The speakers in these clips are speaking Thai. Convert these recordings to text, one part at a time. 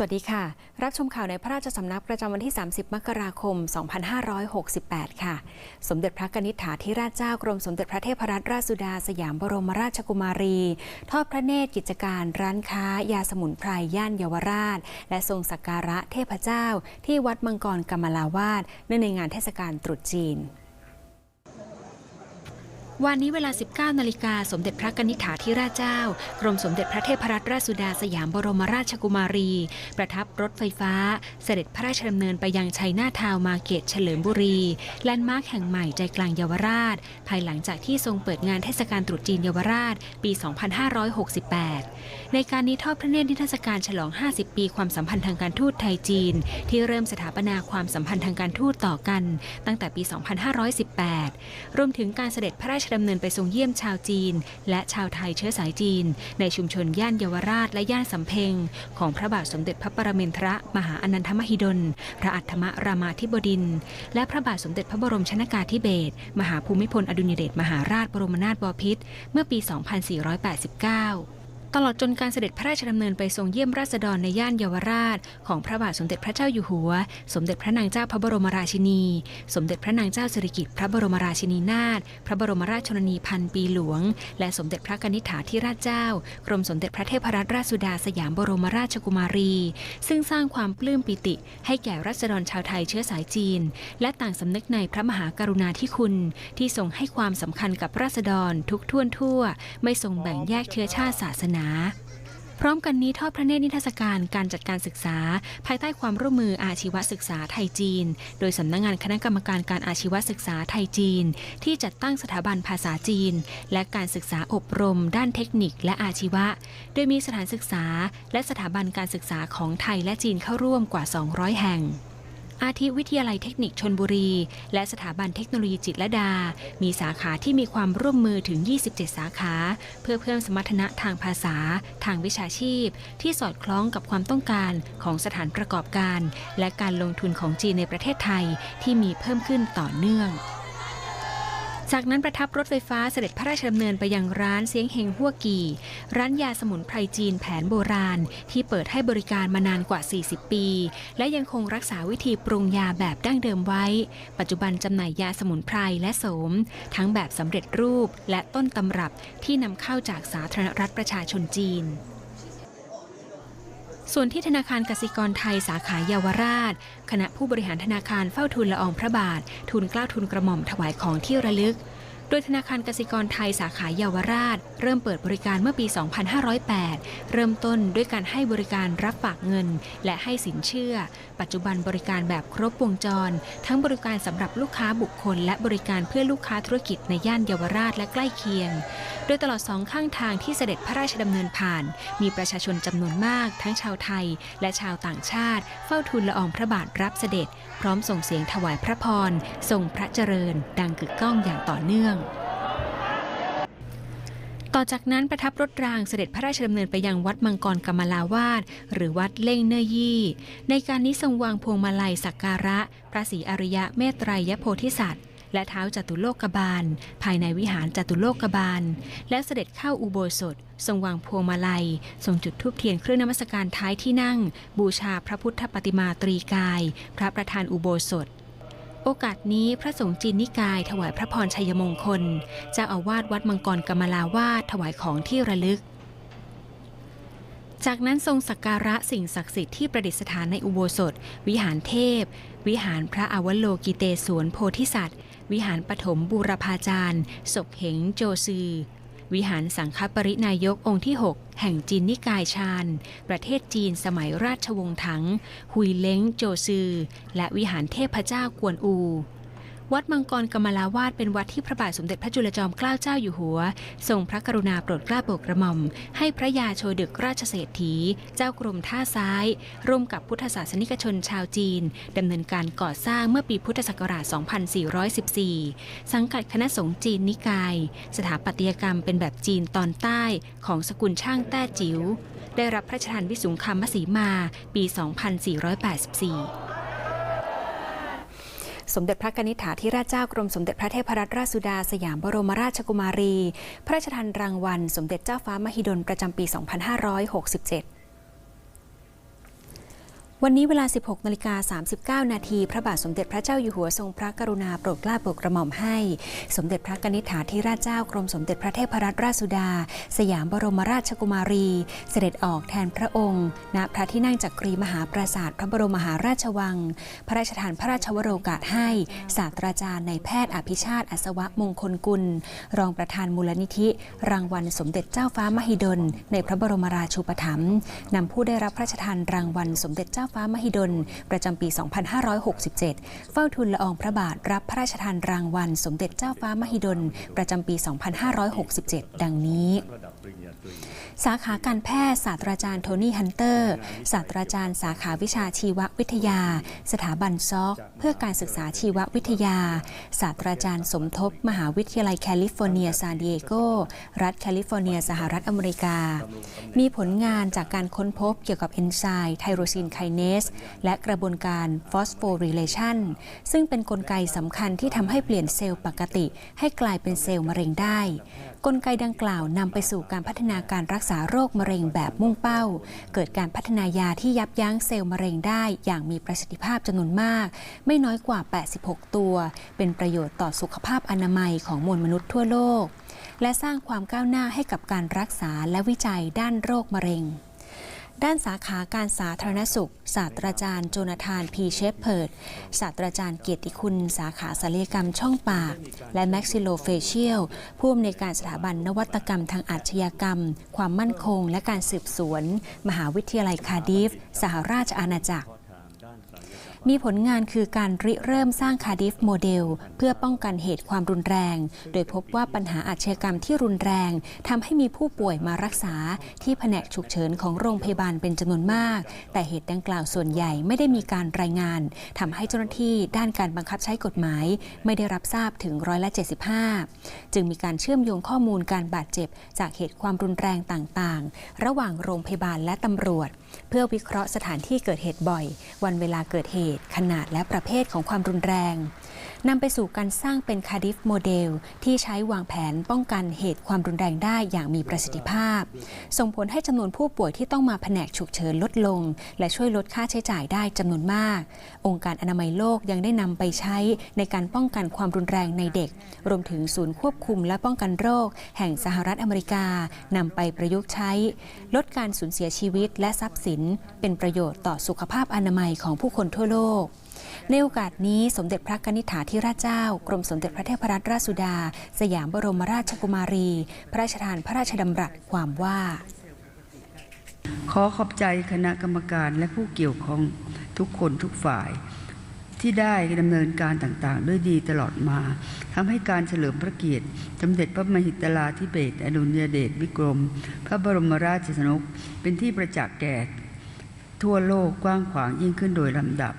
สวัสดีค่ะ รับชมข่าวในพระราชสำนักประจำวันที่ 30 มกราคม 2568 ค่ะ สมเด็จพระกนิษฐาธิราชเจ้ากรมสมเด็จพระเทพรัตนราชสุดาสยามบรมราชกุมารี ทอดพระเนตรกิจการร้านค้า ยาสมุนไพรย่านเยาวราช และทรงสักการะเทพเจ้า ที่วัดมังกรกำมลาวาสเนื่องในงานเทศกาลตรุษจีน วันนี้เวลา 19 นาฬิกาสมเด็จพระกนิษฐาธิราชเจ้า กรมสมเด็จพระเทพรัตนราชสุดาสยามบรมราชกุมารี ประทับรถไฟฟ้า เสด็จพระราชดำเนินไปยังชัยนาทาว์มาเก็ตเฉลิมบุรี แลนด์มาร์คแห่งใหม่ใจกลางเยาวราช ภายหลังจากที่ทรงเปิดงานเทศกาลตรุษจีนเยาวราช ปี 2568 ในการนี้ทอดพระเนตรนิทรรศการฉลอง 50 ปีความสัมพันธ์ทางการทูตไทยจีน ที่เริ่มสถาปนาความสัมพันธ์ทางการทูตต่อกัน ตั้งแต่ปี 2518 รวมถึงการเสด็จพระราชดำเนินไปทรงเยี่ยมชาวจีน และชาวไทยเชื้อสายจีน ในชุมชนย่านเยาวราชและย่านสำเพ็ง ของพระบาทสมเด็จพระปรมินทรมหาอนันทมหิดล พระอัฏฐมรามาธิบดิน และพระบาทสมเด็จพระบรมชนากาธิเบศรมหาภูมิพลอดุญเดชมหาราชบรมนาถบพิตรเมื่อปี 2489 ตลอดจนการเสด็จพระราชดำเนินไปทรงเยี่ยมราษฎรในย่านเยาวราช ของพระบาทสมเด็จพระเจ้าอยู่หัว สมเด็จพระนางเจ้าพระบรมราชินี สมเด็จพระนางเจ้าสิริกิติ์พระบรมราชินีนาถพระบรมราชชนนีพันปีหลวง และสมเด็จพระกนิษฐาธิราชเจ้า กรมสมเด็จพระเทพรัตนราชสุดาสยามบรมราชกุมารี ซึ่งสร้างความปลื้มปิติ ให้แก่รัษฎรชาวไทยเชื้อสายจีน และต่างสำนึกในพระมหากรุณาธิคุณ ที่ทรงให้ความสำคัญกับราษฎรทุกท่วนทั่ว ไม่ทรงแบ่งแยกเชื้อชาติศาสนาพร้อมกันนี้ทอดพระเนตรนิทรรศการการจัดการศึกษา ภายใต้ความร่วมมืออาชีวศึกษาไทยจีน โดยสำนักงงานคณะกรรมการการอาชีวศึกษาไทยจีน ที่จัดตั้งสถาบันภาษาจีน และการศึกษาอบรม ด้านเทคนิคและอาชีวะ โดยมีสถานศึกษา และสถาบันการศึกษาของไทยและจีนเข้าร่วมกว่า 200 แห่ง อาทิวิทยาลัยเทคนิคชนบุรี และสถาบันเทคโนโลยีจิตรดา มีสาขาที่มีความร่วมมือถึง 27 สาขา เพื่อเพิ่มสมรรถนะทางภาษา ทางวิชาชีพ ที่สอดคล้องกับความต้องการของสถานประกอบการ และการลงทุนของจีนในประเทศไทยที่มีเพิ่มขึ้นต่อเนื่อง จากนั้นประทับรถไฟฟ้าเสด็จพระราชดำเนินไปยังร้านเสียงเฮงหัวกีร้านยาสมุนไพรจีนแผนโบราณ ที่เปิดให้บริการมานานกว่า 40 ปี และยังคงรักษาวิธีปรุงยาแบบดั้งเดิมไว้ ปัจจุบันจำหน่ายยาสมุนไพรและโสม ทั้งแบบสำเร็จรูปและต้นตำรับที่นำเข้าจากสาธารณรัฐประชาชนจีน ส่วนที่ธนาคารกสิกรไทยสาขาเยาวราช คณะผู้บริหารธนาคารเฝ้าทุนละอองพระบาท ทุนกล้าทุนกระหม่อมถวายของที่ระลึก โดยธนาคารกสิกรไทยสาขาเยาวราช เริ่มเปิดบริการเมื่อปี 2508 เริ่มต้นด้วยการให้บริการรับฝากเงิน และให้สินเชื่อ ปัจจุบันบริการแบบครบวงจร ทั้งบริการสำหรับลูกค้าบุคคล และบริการเพื่อลูกค้าธุรกิจในย่านเยาวราชและใกล้เคียง โดยตลอดสองข้างทางที่เสด็จพระราชดำเนินผ่าน มีประชาชนจำนวนมาก ทั้งชาวไทย และชาวต่างชาติ เฝ้าทูลละอองพระบาทรับเสด็จ พร้อมส่งเสียงถวายพระพรทรงพระเจริญ ดังกึกก้องอย่างต่อเนื่อง ต่อจากนั้นประทับรถรางเสด็จพระราชดำเนินไปยังวัดมังกรกำมลาวาสหรือวัดเล่งเนยี่ ในการนี้ทรงวางพวงมาลัยสักการะ พระศรีอริยะเมตไตรยโพธิสัตว์ และเท้าจตุโลกบาล ภายในวิหารจตุโลกบาล และเสด็จเข้าอุโบสถ ทรงวางพวงมาลัย ทรงจุดธูปเทียนเครื่องนมัสการท้ายที่นั่ง บูชาพระพุทธปฏิมาตรีกาย พระประธานอุโบสถ โอกาสนี้พระสงฆ์จีนนิกายถวายพระพรชัยมงคลเจ้าอาวาสวัดมังกรกมลาวาดถวายของที่ระลึก จากนั้นทรงสักการะสิ่งศักดิ์สิทธิ์ที่ประดิษฐานในอุโบสถ วิหารเทพ วิหารพระอวโลกิเตศวนโพธิสัตว์ วิหารปฐมบูรพาจารย์ศกเหงโจซือ วิหารสังฆปรินายกองค์ที่ 6 แห่งจีนนิกายชาน ประเทศจีนสมัยราชวงศ์ถัง หุยเล้งโจซือ และวิหารเทพเจ้ากวนอู วัดมังกรกำมลาวาสเป็นวัดที่พระบาทสมเด็จพระจุลจอมเกล้าเจ้าอยู่หัว ทรงพระกรุณาโปรดเกล้าโปรดกระหม่อม ให้พระยาโชดึกราชเศรษฐี เจ้ากรมท่าซ้าย ร่วมกับพุทธศาสนิกชนชาวจีนดำเนินการก่อสร้างเมื่อปีพุทธศักราช 2414 สังกัดคณะสงฆ์จีนนิกาย สถาปัตยกรรมเป็นแบบจีนตอนใต้ของสกุลช่างแต้จิ๋วได้รับพระราชทานวิสุงคามสีมาปี 2484 สมเด็จพระกนิษฐาธิราชเจ้ากรมสมเด็จพระเทพรัตนราชสุดาสยามบรมราชกุมารี พระราชทานรางวัล สมเด็จเจ้าฟ้ามหิดลประจำปี 2567 วันนี้เวลา 16นาฬิกา39 นาที พระบาทสมเด็จพระเจ้าอยู่หัวทรงพระกรุณาโปรดเกล้าโปรดกระหม่อมให้ สมเด็จพระกนิษฐาธิราชเจ้ากรมสมเด็จพระเทพรัตนราชสุดา สยามบรมราชกุมารี เสด็จออกแทนพระองค์ ณ พระที่นั่งจักรีมหาปราสาทพระบรมมหาราชวัง พระราชทานพระราชวโรกาสให้ ศาสตราจารย์ในแพทย์อภิชาติอัศวะมงคลกุล รองประธานมูลนิธิ รางวัลสมเด็จเจ้าฟ้ามหิดล ในพระบรมราชูปถัมภ์นำผู้ได้รับพระราชทานรางวัลสมเด็จเจ้าฟ้ามหิดล ประจำปี 2567 เฝ้าทูลละอองพระบาทรับพระราชทานรางวัล สมเด็จเจ้าฟ้ามหิดล ประจำปี 2567 ดังนี้ สาขาการแพทย์ศาสตราจารย์โทนี่ฮันเตอร์ ศาสตราจารย์สาขาวิชาชีววิทยา สถาบันซอก เพื่อการศึกษาชีววิทยา ศาสตราจารย์สมทบ มหาวิทยาลัยแคลิฟอร์เนียซานดิเอโก รัฐแคลิฟอร์เนียสหรัฐอเมริกา มีผลงานจากการค้นพบเกี่ยวกับเอนไซม์ไทโรซินไคเนสและกระบวนการฟอสโฟริเลชันซึ่งเป็นนกลไกสำคัญที่ทำให้เปลี่ยนเซลล์ปกติ ให้กลายเป็นเซลล์มะเร็งได้ กลไกดังกล่าวนำไปสู่การการพัฒนาการรักษาโรคมะเร็งแบบมุ่งเป้า เกิดการพัฒนายาที่ยับยั้งเซลล์มะเร็งได้อย่างมีประสิทธิภาพจำนวนมาก ไม่น้อยกว่า 86 ตัว เป็นประโยชน์ต่อสุขภาพอนามัยของมวลมนุษย์ทั่วโลก และสร้างความก้าวหน้าให้กับการรักษาและวิจัยด้านโรคมะเร็ง ด้านสาขาการสาธารณสุข ศาสตราจารย์โจนาธานพีเชฟเพิร์ดศาสตราจารย์เกียรติคุณ สาขาศัลยกรรมช่องปาก และแม็กซิโลเฟเชียลผู้อำนวยการสถาบันนวัตกรรมทางอาชญากรรม ความมั่นคง และการสืบสวน มหาวิทยาลัยคาร์ดิฟ สหราชอาณาจักร มีผลงานคือการริเริ่มสร้างคาดิฟโมเดล เพื่อป้องกันเหตุความรุนแรง โดยพบว่าปัญหาอาชญากรรมที่รุนแรงทำให้มีผู้ป่วยมารักษาที่แผนกฉุกเฉินของโรงพยาบาลเป็นจำนวนมาก แต่เหตุดังกล่าวส่วนใหญ่ไม่ได้มีการรายงานทำให้เจ้าหน้าที่ด้านการบังคับใช้กฎหมาย ไม่ได้รับทราบถึงร้อยละ75 จึงมีการเชื่อมโยงข้อมูลการบาดเจ็บ จากเหตุความรุนแรงต่างๆ ระหว่างโรงพยาบาลและตำรวจเพื่อวิเคราะห์สถานที่เกิดเหตุบ่อย วันเวลาเกิดเหตุ ขนาดและประเภทของความรุนแรง นำไปสู่การสร้างเป็นคาร์ดิฟโมเดล ที่ใช้วางแผนป้องกันเหตุความรุนแรงได้อย่างมีประสิทธิภาพ ส่งผลให้จำนวนผู้ป่วยที่ต้องมาแผนกฉุกเฉินลดลง และช่วยลดค่าใช้จ่ายได้จำนวนมาก องค์การอนามัยโลกยังได้นำไปใช้ในการป้องกันความรุนแรงในเด็ก รวมถึงศูนย์ควบคุมและป้องกันโรค แห่งสหรัฐอเมริกานำไปประยุกต์ใช้ ลดการสูญเสียชีวิตและทรัพย์สิน เป็นประโยชน์ต่อสุขภาพอนามัยของผู้คนทั่วโลก ในโอกาสนี้สมเด็จพระกนิษฐาธิราชเจ้า กรมสมเด็จพระเทพรัตนราชสุดา สยามบรมราชกุมารี พระราชทานพระราชดำรัสความว่า ขอขอบใจคณะกรรมการและผู้เกี่ยวข้องทุกคนทุกฝ่ายที่ได้ดำเนินการต่างๆ ด้วยดีตลอดมาทำให้การเฉลิมพระเกียรติสมเด็จพระมหิตลาธิเบศอดุลยเดชวิกรม พระบรมราชชนก เป็นที่ประจักษ์แก่ ทั่วโลกกว้างขวางยิ่งขึ้นโดยลำดับ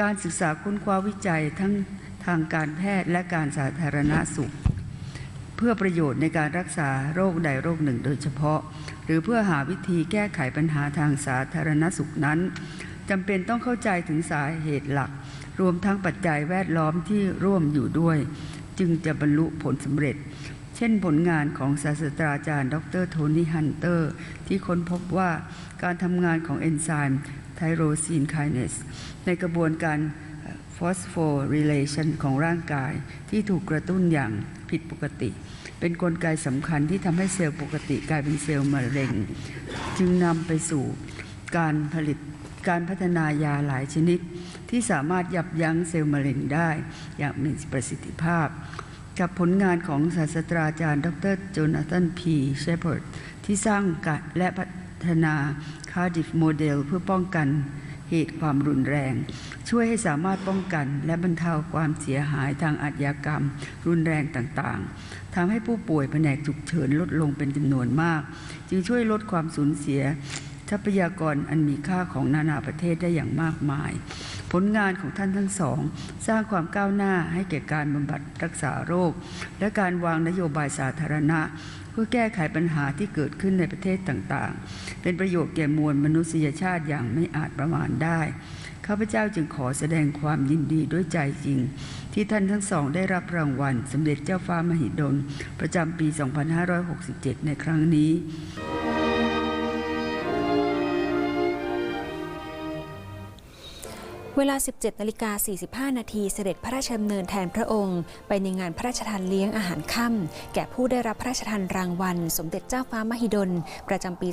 การศึกษาค้นคว้าวิจัยทั้งทางการแพทย์และการสาธารณสุข เพื่อประโยชน์ในการรักษาโรคใดโรคหนึ่งโดยเฉพาะ หรือเพื่อหาวิธีแก้ไขปัญหาทางสาธารณสุขนั้นจำเป็นต้องเข้าใจถึงสาเหตุหลัก รวมทั้งปัจจัยแวดล้อมที่ร่วมอยู่ด้วย จึงจะบรรลุผลสำเร็จ เช่นผลงานของศาสตราจารย์ ดรโทนี่ฮันเตอร์ ที่ค้นพบว่าการทำงานของเอนไซม์ โรซีนไคเนสในกระบวนการฟอสโฟริเลชันของร่างกายที่ถูกกระตุ้นอย่างผิดปกติ เป็นนกลไกสำคัญที่ทำให้เซลล์ปกติกลายเป็นเซลล์มะเร็ง จึงนำไปสู่การผลิตการพัฒนายาหลายชนิด ที่สามารถยับยั้งเซลล์มะเร็งได้อย่างมีประสิทธิภาพ กับผลงานของศาสตราจารย์ ดรโจนาธานพีเชพ e ร์ดที่สร้างกัดและพั ฒนาคาร์ดิฟโมเดลเพื่อป้องกันเหตุความรุนแรง ช่วยให้สามารถป้องกันและบรรเทาความเสียหายทางอาชญากรรม รุนแรงต่างๆทำให้ผู้ป่วยแผนกฉุกเฉินลดลงเป็นจำนวนมาก จึงช่วยลดความสูญเสียทรัพยากรอันมีค่าของนานาประเทศได้อย่างมากมาย ผลงานของท่านทั้งสอง สร้างความก้าวหน้าให้แก่การบำบัดรักษาโรค และการวางนโยบายสาธารณะ เพื่อแก้ไขปัญหาที่เกิดขึ้นในประเทศต่างๆ เป็นประโยชน์แก่มวลมนุษยชาติอย่างไม่อาจประมาณได้ข้าพเจ้าจึงขอแสดงความยินดีด้วยใจจริง ที่ท่านทั้งสองได้รับรางวัล สมเด็จเจ้าฟ้ามหิดล ประจำปี 2567 ในครั้งนี้ เวลา 17นาฬิกา45 นาทีเสด็จพระราชดำเนินแทนพระองค์ ไปในงานพระราชทานเลี้ยงอาหารค่ำแก่ผู้ได้รับพระราชทานรางวัล สมเด็จเจ้าฟ้ามหิดล ประจำปี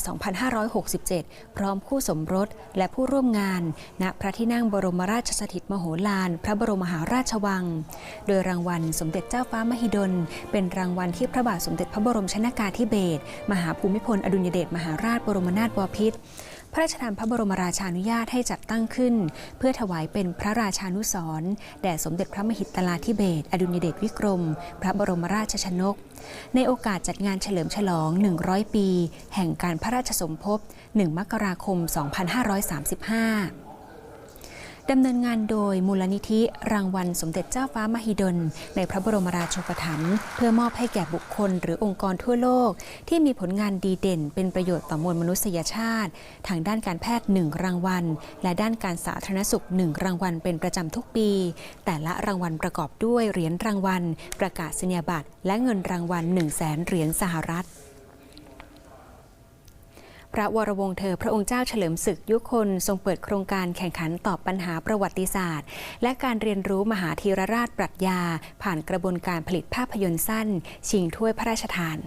2567 พร้อมคู่สมรสและผู้ร่วมงาน ณพระที่นั่งบรมราชสถิตมโหฬารพระบรมมหาราชวัง โดยรางวัลสมเด็จเจ้าฟ้ามหิดล เป็นรางวัลที่พระบาทสมเด็จพระบรมชนากาธิเบศรมหาภูมิพลอดุลยเดชมหาราชบรมนาถบพิตร พระราชทานพระบรมราชานุญาตให้จัดตั้งขึ้น เพื่อถวายเป็นพระราชานุสรณ์แด่สมเด็จพระมหิตลาธิเบศอดุลยเดชวิกรม พระบรมราชชนก ในโอกาสจัดงานเฉลิมฉลอง 100 ปี แห่งการพระราชสมภพ 1 มกราคม 2535 ดำเนินงานโดยมูลนิธิรางวัลสมเด็จเจ้าฟ้ามหิดล ในพระบรมราชูปถัมภ์เพื่อมอบให้แก่บุคคลหรือองค์กรทั่วโลก ที่มีผลงานดีเด่น เป็นประโยชน์ต่อมวลมนุษยชาติ ทางด้านการแพทย์ 1 รางวัล และด้านการสาธารณสุข 1 รางวัลเป็นประจำทุกปี แต่ละรางวัลประกอบด้วยเหรียญรางวัล ประกาศนียบัตรและเงินรางวัล 1 0 0 0 0แสนเหรียญสหรัฐ พระวรวงศ์เธอพระองค์เจ้าเฉลิมศึกยุคนทรงเปิดโครงการแข่งขันตอบปัญหาประวัติศาสตร์ และการเรียนรู้มหาธีรราชปรัชญา ผ่านกระบวนการผลิตภาพยนตร์สั้น ชิงถ้วยพระราชทาน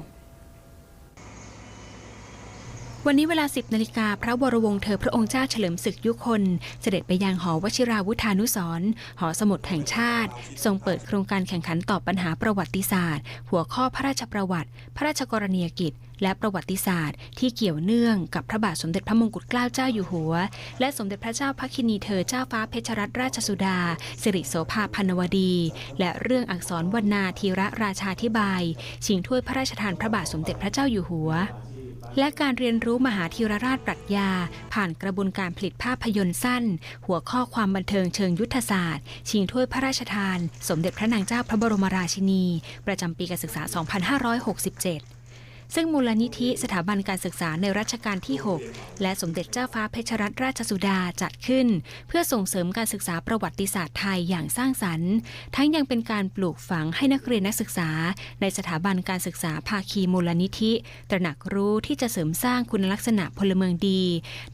วันนี้เวลา 10นาฬิกาพระวรวงศ์เธอพระองค์เจ้าเฉลิมศึกยุคน เสด็จไปยังหอวชิราวุธานุสรณ์หอสมุดแห่งชาติ ทรงเปิดโครงการแข่งขันตอบปัญหาประวัติศาสตร์ หัวข้อพระราชประวัติ พระราชกรณียกิจ และประวัติศาสตร์ ที่เกี่ยวเนื่องกับพระบาทสมเด็จพระมงกุฎเกล้าเจ้าอยู่หัว และสมเด็จพระเจ้าพักินีเธอเจ้าฟ้าเพชรรัตนราชสุดา สิริโสภาพันวดี และเรื่องอักษรวรรณาธีระราชาธิบาย ชิงถ้วยพระราชทานพระบาทสมเด็จพระเจ้าอยู่หัว และการเรียนรู้มหาธีรราชปรัชญา ผ่านกระบวนการผลิตภาพยนตร์สั้น หัวข้อความบันเทิงเชิงยุทธศาสตร์ ชิงถ้วยพระราชทาน สมเด็จพระนางเจ้าพระบรมราชินี ประจำปีการศึกษา 2567 ซึ่งมูลนิธิสถาบันการศึกษาในรัชกาลที่ 6 และสมเด็จเจ้าฟ้าเพชรรัตนราชสุดาจัดขึ้น เพื่อส่งเสริมการศึกษาประวัติศาสตร์ไทยอย่างสร้างสรรค์ ทั้งยังเป็นการปลูกฝังให้นักเรียนนักศึกษา ในสถาบันการศึกษาภาคีมูลนิธิ ตระหนักรู้ที่จะเสริมสร้างคุณลักษณะพลเมืองดี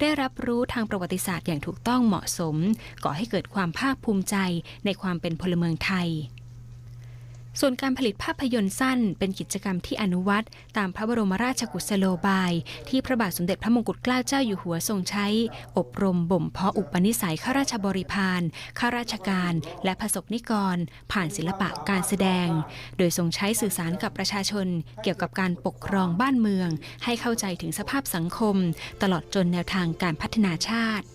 ได้รับรู้ทางประวัติศาสตร์อย่างถูกต้องเหมาะสม ก่อให้เกิดความภาคภูมิใจในความเป็นพลเมืองไทย ส่วนการผลิตภาพยนตร์สั้นเป็นกิจกรรมที่อนุวัตตามพระบรมราชกุศโลบาย ที่พระบาทสมเด็จพระมงกุฎเกล้าเจ้าอยู่หัวทรงใช้ อบรมบ่มเพาะอุปนิสัยข้าราชบริพารข้าราชการ และประสบนิกร ผ่านศิลปะการแสดง โดยทรงใช้สื่อสารกับประชาชน เกี่ยวกับการปกครองบ้านเมือง ให้เข้าใจถึงสภาพสังคม ตลอดจนแนวทางการพัฒนาชาติ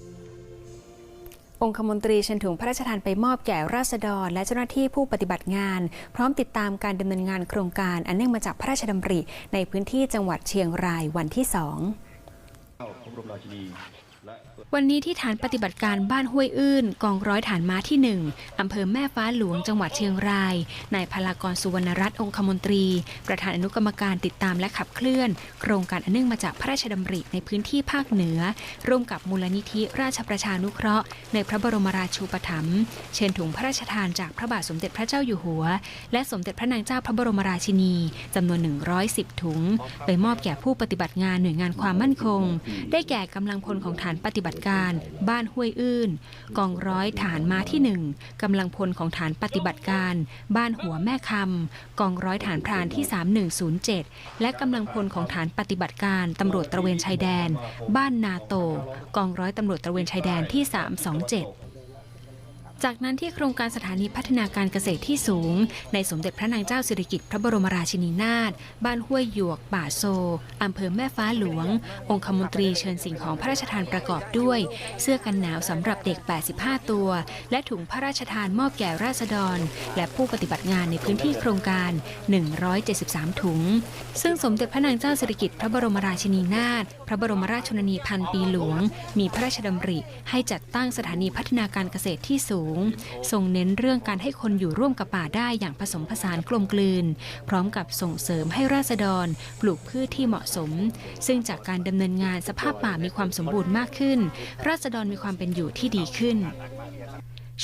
องคมนตรีเชิญถุงพระราชทานไปมอบแก่ราษฎร และเจ้าหน้าที่ผู้ปฏิบัติงาน พร้อมติดตามการดำเนินงานโครงการอันเนื่องมาจากพระราชดำริ ในพื้นที่จังหวัดเชียงรายวันที่สอง วันนี้ที่ฐานปฏิบัติการบ้านห้วยอื้นกองร้อยฐานม้าที่ 1 อำเภอแม่ฟ้าหลวงจังหวัดเชียงราย นายพลากรสุวรรณรัตน์องคมนตรี ประธานอนุกรรมการติดตามและขับเคลื่อน โครงการอันเนื่องมาจากพระราชดำริในพื้นที่ภาคเหนือ ร่วมกับมูลนิธิราชประชานุเคราะห์ ในพระบรมราชูปถัมภ์เชิญถุงพระราชทานจากพระบาทสมเด็จพระเจ้าอยู่หัว และสมเด็จพระนางเจ้าพระบรมราชินีจำนวน 110 ถุง ไปมอบแก่ผู้ปฏิบัติงานหน่วยงานความมั่นคง ได้แก่กำลังพลของฐานปฏิบัติการบ้านห้วยอื้นกองร้อยฐานม้าที่ 1กำลังพลของฐานปฏิบัติการ บ้านหัวแม่คำกองร้อยฐานพรานที่ 3107 และกำลังพลของฐานปฏิบัติการตำรวจตระเวนชายแดน บ้านนาโต กองร้อยตำรวจตระเวนชายแดนที่ 327 จากนั้นที่โครงการสถานีพัฒนาการเกษตรที่สูง ในสมเด็จพระนางเจ้าสิริกิติ์พระบรมราชินีนาถบ้านห้วยหยวก ป่าโซอำเภอแม่ฟ้าหลวง องคมนตรีเชิญสิ่งของพระราชทานประกอบด้วย เสื้อกันหนาวสำหรับเด็ก 85 ตัว และถุงพระราชทานมอบแก่ราษฎร และผู้ปฏิบัติงานในพื้นที่โครงการ 173 ถุง ซึ่งสมเด็จพระนางเจ้าสิริกิติ์พระบรมราชินีนาถพระบรมราชชนนีพันปีหลวง มีพระราชดำริให้จัดตั้งสถานีพัฒนาการเกษตรที่สูงทรงเน้นเรื่องการให้คนอยู่ร่วมกับป่าได้อย่างผสมผสานกลมกลืน พร้อมกับส่งเสริมให้ราษฎรปลูกพืชที่เหมาะสม ซึ่งจากการดำเนินงานสภาพป่ามีความสมบูรณ์มากขึ้น ราษฎรมีความเป็นอยู่ที่ดีขึ้น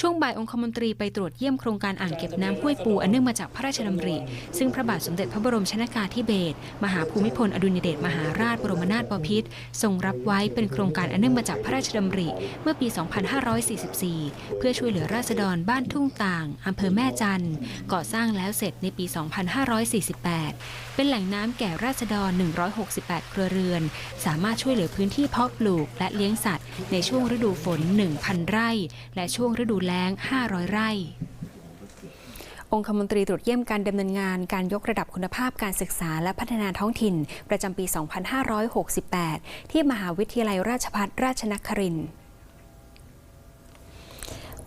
ช่วงบ่ายองคมนตรีไปตรวจเยี่ยมโครงการอ่างเก็บน้ำห้วยปูอันเนื่องมาจากพระราชดำริ ซึ่งพระบาทสมเด็จพระบรมชนากาธิเบศรมหาภูมิพลอดุลยเดชมหาราชบรมนาถบพิตรทรงรับไว้เป็นโครงการอันเนื่องมาจากพระราชดำริ เมื่อปี 2544 เพื่อช่วยเหลือราษฎรบ้านทุ่งต่างอำเภอแม่จันทร์ก่อสร้างแล้วเสร็จในปี 2548 เป็นแหล่งน้ำแก่ราษฎร 168 ครัวเรือน สามารถช่วยเหลือพื้นที่เพาะปลูกและเลี้ยงสัตว์ ในช่วงฤดูฝน 1,000 ไร่ และช่วงฤดูแล้ง 500 ไร่ องคมนตรีตรวจเยี่ยมการดำเนินงานการยกระดับคุณภาพการศึกษาและพัฒนาท้องถิ่น ประจำปี 2568 ที่มหาวิทยาลัยราชภัฏราชนครินทร์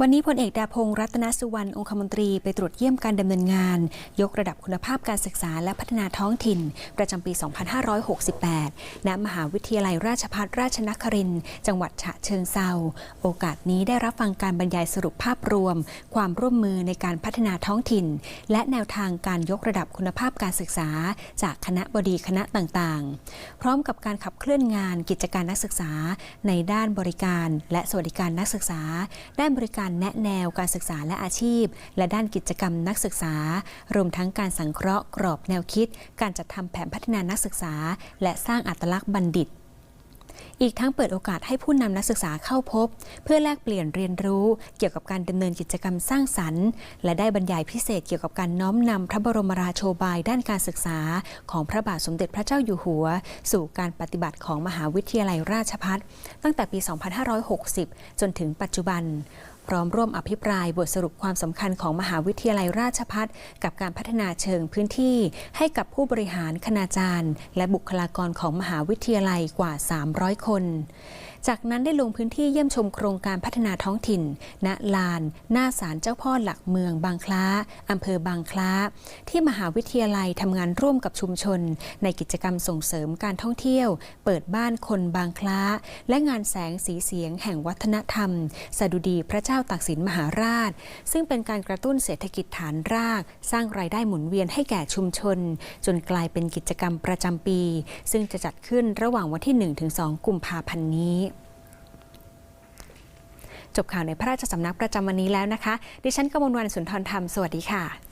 วันนี้พลเอกดาพงศ์รัตนสุวรรณองคมนตรีไปตรวจเยี่ยมการดำเนินงาน ยกระดับคุณภาพการศึกษาและพัฒนาท้องถิ่น ประจำปี 2568 ณ มหาวิทยาลัยราชภัฏราชนครินทร์จังหวัดฉะเชิงเซาโอกาสนี้ได้รับฟังการบรรยายสรุปภาพรวม ความร่วมมือในการพัฒนาท้องถิ่น และแนวทางการยกระดับคุณภาพการศึกษา จากคณะบดีคณะต่างๆ พร้อมกับการขับเคลื่อนงานกิจการนักศึกษา ในด้านบริการ และสวัสดิการนักศึกษาด้านบริการแนะแนวการศึกษาและอาชีพ และด้านกิจกรรมนักศึกษา รวมทั้งการสังเคราะห์กรอบแนวคิด การจัดทำแผนพัฒนานักศึกษา และสร้างอัตลักษณ์บัณฑิตอีกทั้งเปิดโอกาสให้ผู้นำนักศึกษาเข้าพบ เพื่อแลกเปลี่ยนเรียนรู้ เกี่ยวกับการดำเนินกิจกรรมสร้างสรรค์ และได้บรรยายพิเศษเกี่ยวกับการน้อมนำพระบรมราโชบายด้านการศึกษา ของพระบาทสมเด็จพระเจ้าอยู่หัว สู่การปฏิบัติของมหาวิทยาลัยราชภัฏตั้งแต่ปี 2560 จนถึงปัจจุบัน พร้อมร่วมอภิปรายบทสรุปความสำคัญของมหาวิทยาลัยราชพัฒกับการพัฒนาเชิงพื้นที่ ให้กับผู้บริหารคณาจารย์ และบุคลากรของมหาวิทยาลัยกว่า 300 คน จากนั้นได้ลงพื้นที่เยี่ยมชมโครงการพัฒนาท้องถิ่น ณ ลาน หน้าศาลเจ้าพ่อหลักเมืองบางคล้าอำเภอบางคล้า ที่มหาวิทยาลัยทำงานร่วมกับชุมชน ในกิจกรรมส่งเสริมการท่องเที่ยว เปิดบ้านคนบางคล้า และงานแสงสีเสียงแห่งวัฒนธรรม สดุดีพระเจ้าตากสินมหาราช ซึ่งเป็นการกระตุ้นเศรษฐกิจฐานราก สร้างรายได้หมุนเวียนให้แก่ชุมชน จนกลายเป็นกิจกรรมประจำปี ซึ่งจะจัดขึ้นระหว่างวันที่ 1-2 กุมภาพันธ์นี้ จบข่าวในพระราชสำนักประจำวันนี้แล้วนะคะ ดิฉันกมลวันสุนทรธรรม สวัสดีค่ะ